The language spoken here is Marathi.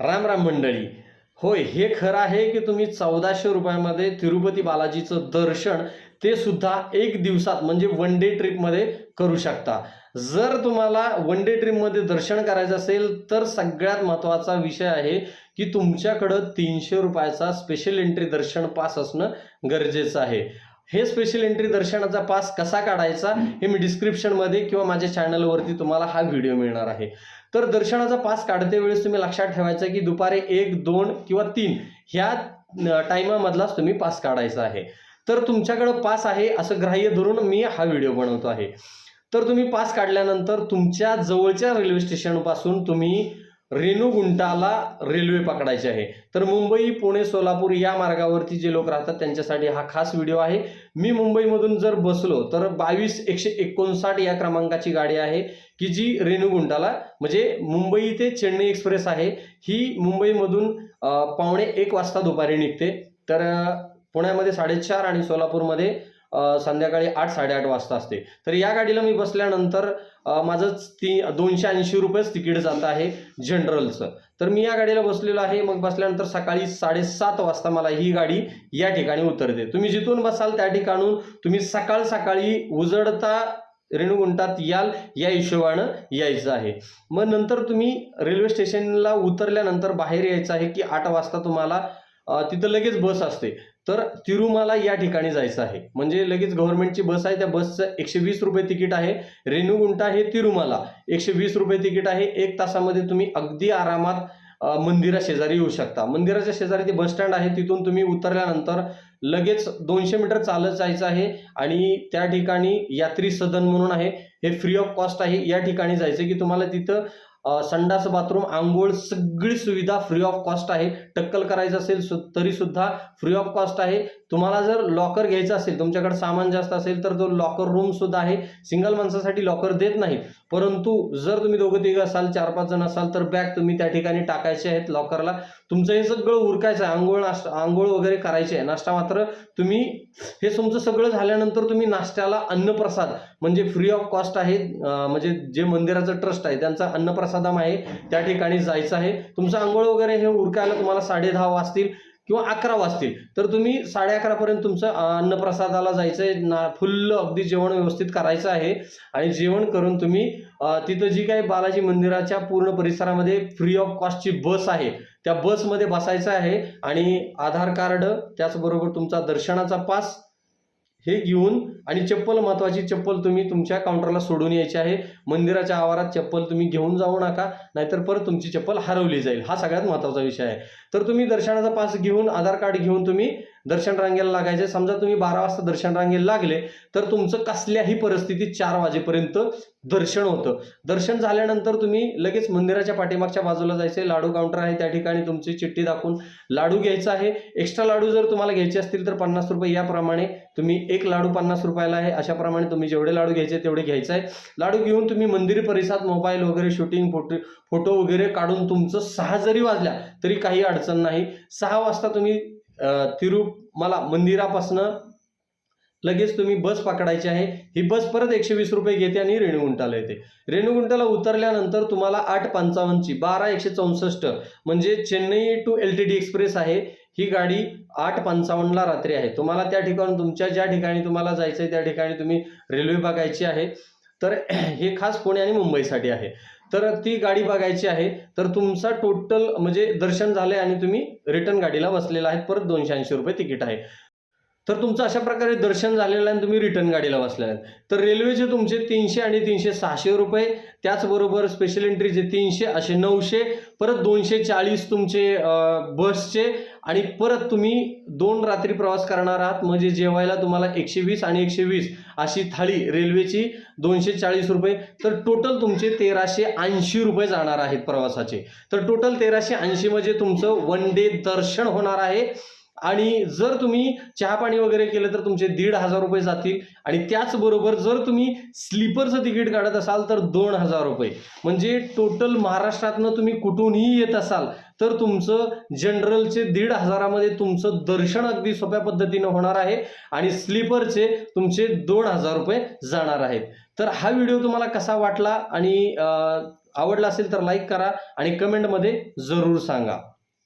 राम राम मंडळी. होय हे खरं आहे की तुम्ही चौदाशे रुपयामध्ये तिरुपती बालाजीचं दर्शन ते सुद्धा एक दिवसात म्हणजे वन डे ट्रिपमध्ये करू शकता. जर तुम्हाला वन डे ट्रिपमध्ये दर्शन करायचं असेल तर सगळ्यात महत्त्वाचा विषय आहे की तुमच्याकडं तीनशे रुपयाचा स्पेशल एंट्री दर्शन पास असणं गरजेचं आहे. हे स्पेशल एंट्री दर्शनाचा पास कसा काढायचा हे मी डिस्क्रिप्शनमध्ये किंवा माझ्या चॅनलवरती तुम्हाला हा व्हिडिओ मिळणार आहे. तर दर्शनाचा पास काढते वेळेस तुम्ही लक्षात ठेवायचं की दुपारी एक दोन किंवा तीन ह्या टायमामधलाच तुम्ही पास काढायचा आहे. तर तुमच्याकडं पास आहे असं ग्राह्य धरून मी हा व्हिडिओ बनवतो आहे. तर तुम्ही पास काढल्यानंतर तुमच्या जवळच्या रेल्वे स्टेशनपासून तुम्ही रेणुगुंटाला रेल्वे पकडायची आहे. तर मुंबई पुणे सोलापूर या मार्गावरती जे लोक राहतात त्यांच्यासाठी हा खास व्हिडिओ आहे. मी मुंबईमधून जर बसलो तर बावीस एकशे एकोणसाठ या क्रमांकाची गाडी आहे की जी रेणुगुंटाला म्हणजे मुंबई ते चेन्नई एक्सप्रेस आहे. ही मुंबईमधून पावणे एक वाजता दुपारी निघते. तर पुण्यामध्ये साडेचार आणि सोलापूरमध्ये संध्याकाळी आठ साडेआठ वाजता असते. तर या गाडीला मी बसल्यानंतर माझं ती दोनशे ऐंशी रुपयेच तिकीट जात आहे जनरलचं तर मी या गाडीला बसलेलो आहे. मग बसल्यानंतर सकाळी साडेसात वाजता मला ही गाडी या ठिकाणी उतरते. तुम्ही जिथून बसाल त्या ठिकाणून तुम्ही सकाळ सकाळी उजडता रेणुगुंटात याल या हिशोबानं यायचं आहे. मग नंतर तुम्ही रेल्वे स्टेशनला उतरल्यानंतर बाहेर यायचं आहे की आठ वाजता तुम्हाला तिथं लगेच बस असते. तर तिरुमाला या ठिकाणी जायचं आहे. म्हणजे लगेच गव्हर्नमेंटची बस आहे त्या बसचं एकशे वीस रुपये तिकीट आहे. रेणुगुंटा हे तिरुमाला. एकशे वीस रुपये तिकीट आहे. एक तासामध्ये तुम्ही अगदी आरामात मंदिरा शेजारी येऊ शकता. मंदिराच्या शेजारी ते बस स्टँड आहे तिथून तुम्ही उतरल्यानंतर लगेच दोनशे मीटर चालत जायचं आहे आणि त्या ठिकाणी यात्री सदन म्हणून आहे. हे फ्री ऑफ कॉस्ट आहे. या ठिकाणी जायचं की तुम्हाला तिथं संडास बाथरूम आंघोळ सगळी सुविधा फ्री ऑफ कॉस्ट आहे. टक्कल करायचं असेल तरी सुद्धा फ्री ऑफ कॉस्ट आहे. तुम्हाला जर लॉकर घ्यायचं असेल तुमच्याकडे सामान जास्त असेल तर तो लॉकर रूम सुद्धा आहे. सिंगल माणसासाठी लॉकर देत नाही परंतु जर तुम्ही दोघं तिघं असाल चार पाच जण असाल तर बॅग तुम्ही त्या ठिकाणी टाकायचे आहेत लॉकरला. तुमचं हे सगळं उरकायचं आहे आंघोळ नाश्ता आंघोळ वगैरे करायचे आहे. नाश्ता मात्र तुम्ही हे तुमचं सगळं झाल्यानंतर तुम्ही नाश्त्याला अन्नप्रसाद म्हणजे फ्री ऑफ कॉस्ट आहे म्हणजे जे मंदिराचं ट्रस्ट आहे त्यांचा अन्नप्रसादम आहे त्या ठिकाणी जायचं आहे. तुमचं आंघोळ वगैरे हे उरकायला तुम्हाला साडे दहा वाजतील. किंवा अकरा वाजतील. तर तुम्ही साडे अकरापर्यंत तुमचं अन्नप्रसादाला जायचं आहे ना फुल्ल अगदी जेवण व्यवस्थित करायचं आहे. आणि जेवण करून तुम्ही तिथं जी काही बालाजी मंदिराच्या पूर्ण परिसरामध्ये फ्री ऑफ कॉस्टची बस आहे त्या बसमध्ये बसायचं आहे. आणि आधार कार्ड त्याचबरोबर तुमचा दर्शनाचा पास हे घेऊन आणि चप्पल महत्वाची चप्पल तुम्ही तुमच्या काउंटरला सोडून यायची आहे. मंदिराच्या आवारात चप्पल तुम्ही घेऊन जाऊ नका नाहीतर परत तुमची चप्पल हरवली जाईल. हा सगळ्यात महत्त्वाचा विषय आहे. तर तुम्ही दर्शनाचा पास घेऊन आधार कार्ड घेऊन तुम्ही दर्शन रांगेला लागायचे. समजा तुम्ही बारा वाजता दर्शन रांगेला लागले तर तुमचं कसल्याही परिस्थितीत चार वाजेपर्यंत दर्शन होतं. दर्शन झाल्यानंतर तुम्ही लगेच मंदिराच्या पाठीमागच्या बाजूला जायचे. लाडू काउंटर आहे त्या ठिकाणी तुमची चिठ्ठी दाखवून लाडू घ्यायचा आहे. एक्स्ट्रा लाडू जर तुम्हाला घ्यायचे असतील तर पन्नास रुपये याप्रमाणे तुम्ही एक लाडू पन्नास रुपयाला आहे. अशाप्रमाणे तुम्ही जेवढे लाडू घ्यायचे तेवढे घ्यायचं आहे. लाडू घेऊन तुम्ही मंदिर परिसरात मोबाईल वगैरे शूटिंग फोटो फोटो वगैरे काढून तुमचं सहा जरी वाजल्या तरी काही अडचण नाही. सहा वाजता तुम्ही तिरुपमाला मंदिरापासनं लगेच तुम्ही बस पकडायची आहे. ही बस परत एकशे वीस रुपये घेते आणि रेणुगुंटाला येते. रेणुगुंटाला उतरल्यानंतर तुम्हाला आठ पंचावन्नची बारा एकशे चौसष्ट म्हणजे Chennai to L T D express आहे. ही गाडी आठ पंचावन्नला रात्री आहे. तुम्हाला त्या ठिकाणी तुमच्या ज्या ठिकाणी तुम्हाला जायचं आहे त्या ठिकाणी तुम्ही रेल्वे बघायची आहे. तर हे खास पुणे आणि मुंबईसाठी आहे. तर ती गाडी बघायची आहे. तर तुमचा टोटल म्हणजे दर्शन झालंय आणि तुम्ही रिटर्न गाडीला बसलेला आहे. परत दोनशे ऐंशी रुपये तिकीट आहे. तर तुमचं अशा प्रकारे दर्शन झालेलं आहे आणि तुम्ही रिटर्न गाडीला बसलेला आहे तर रेल्वेचे तुमचे तीनशे आणि तीनशे सहाशे रुपये त्याचबरोबर स्पेशल एंट्रीचे तीनशे असे नऊशे परत दोनशे चाळीस तुमचे बसचे आणि परत तुम्ही दोन रात्री प्रवास करणार आहात. म्हणजे जेवायला तुम्हाला एकशे वीस आणि एकशे वीस अशी थाळी रेल्वेची दोनशे चाळीस रुपये. तर टोटल तुमचे तेराशे ऐंशी रुपये जाणार आहेत प्रवासाचे. तर टोटल तेराशे ऐंशी म्हणजे तुमचं वन डे दर्शन होणार आहे. आणि जर तुम्ही चहा पाणी वगैरे केलं तर तुमचे दीड हजार रुपये जातील. आणि त्याचबरोबर जर तुम्ही स्लीपरचं तिकीट काढत असाल तर दोन हजार रुपये. म्हणजे टोटल महाराष्ट्रातनं तुम्ही कुठूनही येत असाल तर तुमचं जनरलचे दीड हजारामध्ये तुमचं दर्शन अगदी सोप्या पद्धतीनं होणार आहे. आणि स्लीपरचे तुमचे दोन हजार रुपये जाणार आहेत. तर हा व्हिडिओ तुम्हाला कसा वाटला आणि आवडला असेल तर लाईक करा आणि कमेंटमध्ये जरूर सांगा.